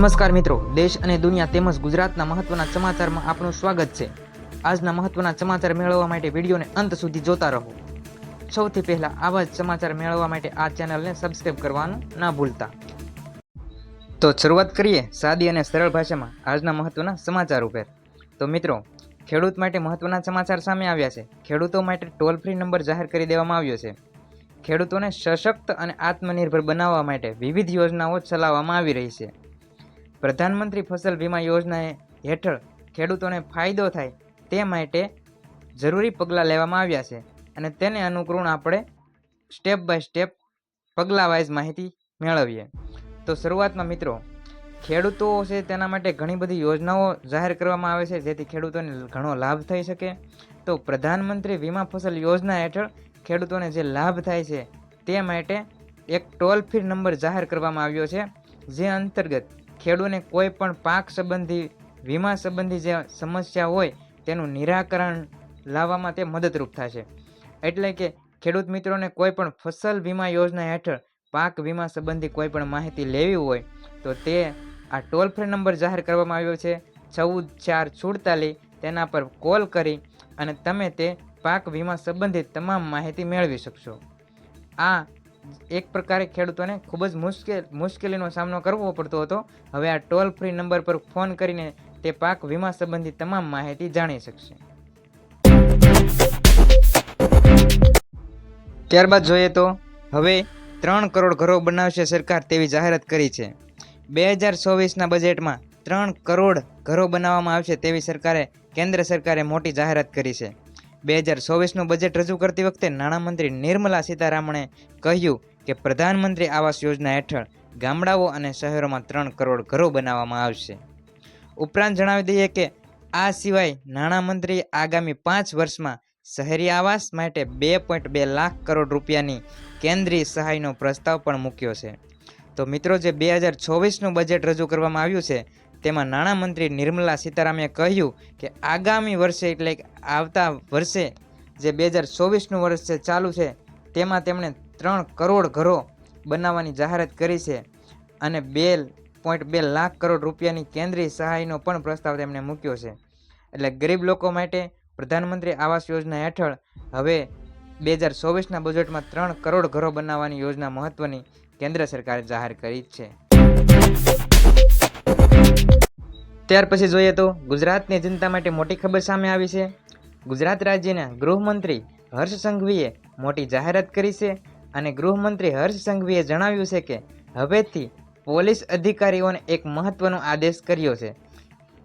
નમસ્કાર મિત્રો, દેશ અને દુનિયા તેમજ ગુજરાતના મહત્વના સમાચારમાં આપનું સ્વાગત છે. આજના મહત્વના સમાચાર મેળવવા માટે વિડીયોને અંત સુધી જોતા રહો. સૌથી પહેલા આવા જ સમાચાર મેળવવા માટે આ ચેનલને સબસ્ક્રાઇબ કરવાનું ના ભૂલતા. તો શરૂઆત કરીએ સાદી અને સરળ ભાષામાં આજના મહત્વના સમાચાર ઉપર. તો મિત્રો, ખેડૂત માટે મહત્વના સમાચાર સામે આવ્યા છે. ખેડૂતો માટે ટોલ ફ્રી નંબર જાહેર કરી દેવામાં આવ્યો છે. ખેડૂતોને સશક્ત અને આત્મનિર્ભર બનાવવા માટે વિવિધ યોજનાઓ ચલાવવામાં આવી રહી છે. પ્રધાનમંત્રી ફસલ વીમા યોજના હેઠળ ખેડૂતોને ફાયદો થાય તે માટે જરૂરી પગલાં લેવામાં આવ્યા છે અને તેને અનુકૂળ આપણે સ્ટેપ બાય સ્ટેપ પગલાં વાઇઝ માહિતી મેળવીએ. તો શરૂઆતમાં મિત્રો, ખેડૂતો છે તેના માટે ઘણી બધી યોજનાઓ જાહેર કરવામાં આવે છે, જેથી ખેડૂતોને ઘણો લાભ થઈ શકે. તો પ્રધાનમંત્રી વીમા ફસલ યોજના હેઠળ ખેડૂતોને જે લાભ થાય છે તે માટે એક ટોલ ફ્રી નંબર જાહેર કરવામાં આવ્યો છે, જે અંતર્ગત ખેડૂતને કોઈ પણ પાક સંબંધી, વીમા સંબંધી જે સમસ્યા હોય, તેનું નિરાકરણ લાવવામાં તે મદદરૂપ થશે. એટલે કે ખેડૂત મિત્રોને કોઈ પણ ફસલ વીમા યોજના હેઠળ પાક વીમા સંબંધી કોઈ પણ માહિતી લેવી હોય, તો તે આ ટોલ ફ્રી નંબર જાહેર કરવામાં આવ્યો છે, ચૌદ ચાર સુડતાલીસ. તેના પર કોલ કરી અને તમે તે પાક વીમા સંબંધિત તમામ માહિતી મેળવી શકશો. આ એક પ્રકારે ખેડૂતોને ખૂબ જ મુશ્કેલ, મુશ્કેલીનો સામનો કરવો પડતો હતો. હવે આ ટોલ ફ્રી નંબર પર ફોન કરીને તે પાક વીમા સંબંધી તમામ માહિતી જાણી શકશે. ત્યારબાદ જોઈએ તો, હવે ત્રણ કરોડ ઘરો બનાવશે સરકાર તેવી જાહેરાત કરી છે. બે હજાર ચોવીસના બજેટમાં ત્રણ કરોડ ઘરો બનાવવામાં આવશે તેવી સરકારે, કેન્દ્ર સરકારે મોટી જાહેરાત કરી છે. બે હજાર ચોવીસનું બજેટ રજૂ કરતી વખતે નાણામંત્રી નિર્મલા સીતારામણે કહ્યું કે પ્રધાનમંત્રી આવાસ યોજના હેઠળ ગામડાઓ અને શહેરોમાં ત્રણ કરોડ ઘરો બનાવવામાં આવશે. ઉપરાંત જણાવી દઈએ કે આ સિવાય નાણામંત્રીએ આગામી પાંચ વર્ષમાં શહેરી આવાસ માટે બે પોઈન્ટ બે લાખ કરોડ રૂપિયાની કેન્દ્રીય સહાયનો પ્રસ્તાવ પણ મૂક્યો છે. તો મિત્રો, જે બે હજાર ચોવીસનું બજેટ રજૂ કરવામાં આવ્યું છે તેમાં નાણામંત્રી નિર્મલા સીતારામે કહ્યું કે આગામી વર્ષે એટલે આવતા વર્ષે જે બે હજાર ચોવીસનું વર્ષ છે ચાલુ છે, તેમાં તેમણે ત્રણ કરોડ ઘરો બનાવવાની જાહેરાત કરી છે અને બે પોઈન્ટ બે લાખ કરોડ રૂપિયાની કેન્દ્રીય સહાયનો પણ પ્રસ્તાવ તેમણે મૂક્યો છે. એટલે ગરીબ લોકો માટે પ્રધાનમંત્રી આવાસ યોજના હેઠળ હવે બે હજાર ચોવીસના બજેટમાં ત્રણ કરોડ ઘરો બનાવવાની યોજના મહત્વની કેન્દ્ર સરકારે જાહેર કરી છે. ત્યાર પછી જોઈએ તો ગુજરાતની જનતા માટે મોટી ખબર સામે આવી છે. ગુજરાત રાજ્યના ગૃહમંત્રી હર્ષ સંઘવીએ મોટી જાહેરાત કરી છે અને ગૃહમંત્રી હર્ષ સંઘવીએ જણાવ્યું છે કે હવેથી પોલીસ અધિકારીઓને એક મહત્વનો આદેશ કર્યો છે.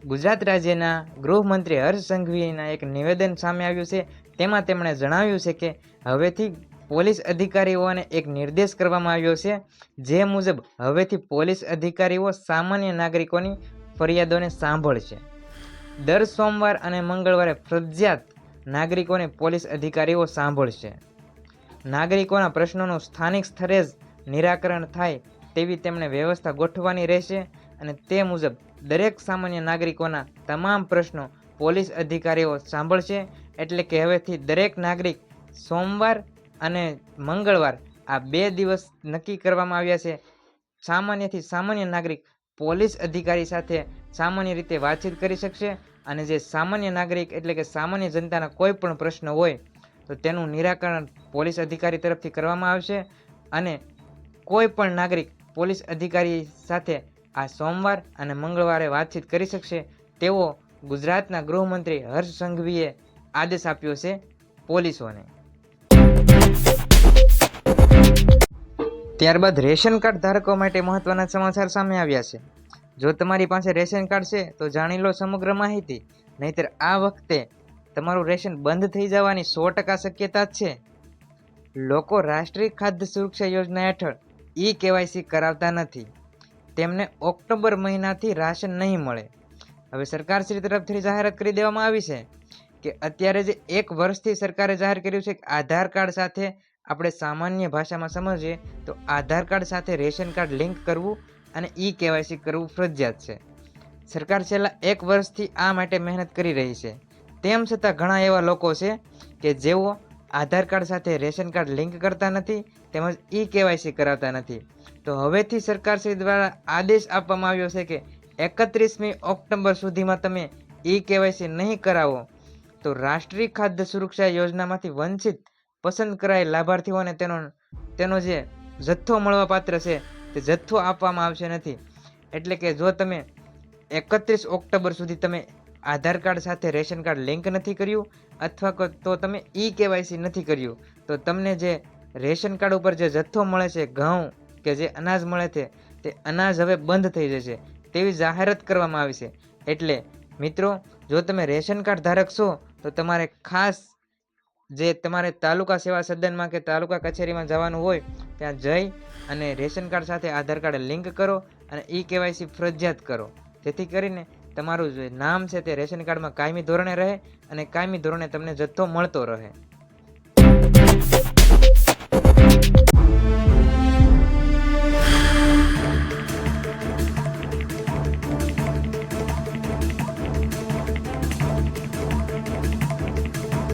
ગુજરાત રાજ્યના ગૃહમંત્રી હર્ષ સંઘવીના એક નિવેદન સામે આવ્યું છે. તેમાં તેમણે જણાવ્યું છે કે હવેથી પોલીસ અધિકારીઓને એક નિર્દેશ કરવામાં આવ્યો છે. જે મુજબ હવેથી પોલીસ અધિકારીઓ સામાન્ય નાગરિકોની ફરિયાદોને સાંભળશે. દર સોમવાર અને મંગળવારે ફરજિયાત નાગરિકોને પોલીસ અધિકારીઓ સાંભળશે. નાગરિકોના પ્રશ્નોનું સ્થાનિક સ્તરે જ નિરાકરણ થાય તેવી તેમણે વ્યવસ્થા ગોઠવવાની રહેશે અને તે મુજબ દરેક સામાન્ય નાગરિકોના તમામ પ્રશ્નો પોલીસ અધિકારીઓ સાંભળશે એટલે કે હવેથી દરેક નાગરિક સોમવાર અને મંગળવાર આ બે દિવસ નક્કી કરવામાં આવ્યા છે. સામાન્યથી સામાન્ય નાગરિક પોલીસ અધિકારી સાથે સામાન્ય રીતે વાતચીત કરી શકશે અને જે સામાન્ય નાગરિક એટલે કે સામાન્ય જનતાના કોઈ પણ પ્રશ્ન હોય, તો તેનું નિરાકરણ પોલીસ અધિકારી તરફથી કરવામાં આવશે અને કોઈ પણ નાગરિક પોલીસ અધિકારી સાથે આ સોમવાર અને મંગળવારે વાતચીત કરી શકશે, તેવો ગુજરાતના ગૃહમંત્રી હર્ષ સંઘવીએ આદેશ આપ્યો છે પોલીસોને. ત્યારબાદ રેશન કાર્ડ ધારકો માટે મહત્વના સમાચાર સામે આવ્યા છે. જો તમારી પાસે રેશન કાર્ડ છે, તો જાણી લો સમગ્ર માહિતી. નહીતર આ વખતે તમારું રેશન બંધ થઈ જવાની સો ટકા શક્યતા છે. લોકો રાષ્ટ્રીય ખાદ્ય સુરક્ષા યોજના હેઠળ ઈ કેવાયસી કરાવતા નથી. તેમને ઓક્ટોબર મહિનાથી રાશન નહીં મળે. હવે સરકારશ્રી તરફથી જાહેરાત કરી દેવામાં આવી છે કે અત્યારે જે એક વર્ષથી સરકારે જાહેર કર્યું છે કે આધાર કાર્ડ સાથે આપણે સામાન્ય ભાષામાં સમજીએ તો આધાર કાર્ડ સાથે રેશન કાર્ડ લિંક કરવું અને ઈ કેવાયસી કરવું ફરજિયાત છે. સરકાર છેલ્લા એક વર્ષથી આ માટે મહેનત કરી રહી છે. તેમ છતાં ઘણા એવા લોકો છે કે જેઓ આધાર કાર્ડ સાથે રેશન કાર્ડ લિંક કરતા નથી તેમજ ઈ કેવાયસી કરાવતા નથી. તો હવેથી સરકારશ્રી દ્વારા આદેશ આપવામાં આવ્યો છે કે એકત્રીસમી ઓક્ટોબર સુધીમાં તમે ઈ કેવાયસી નહીં કરાવો તો રાષ્ટ્રીય ખાદ્ય સુરક્ષા યોજનામાંથી વંચિત પસંદ કરાયેલ લાભાર્થીઓને તેનો તેનો જે જથ્થો મળવાપાત્ર છે, તે જથ્થો આપવામાં આવશે નથી. એટલે કે જો તમે એકત્રીસ ઓક્ટોબર સુધી તમે આધાર કાર્ડ સાથે રેશન કાર્ડ લિંક નથી કર્યું, અથવા તો તમે ઈ કેવાયસી નથી કર્યું, તો તમને જે રેશન કાર્ડ ઉપર જે જથ્થો મળે છે, ઘઉં કે જે અનાજ મળે છે, તે અનાજ હવે બંધ થઈ જશે, તેવી જાહેરાત કરવામાં આવી છે. એટલે મિત્રો, જો તમે રેશન કાર્ડ ધારક છો, તો તમારે ખાસ જે તમારે તાલુકા સેવા સદનમાં કે તાલુકા કચેરીમાં જવાનું હોય, ત્યાં જઈ અને રેશન કાર્ડ સાથે આધાર કાર્ડ લિંક કરો અને ઈ કેવાયસી ફરજિયાત કરો. જેથી કરીને તમારું જે નામ છે તે રેશન કાર્ડમાં કાયમી ધોરણે રહે અને કાયમી ધોરણે તમને જથ્થો મળતો રહે.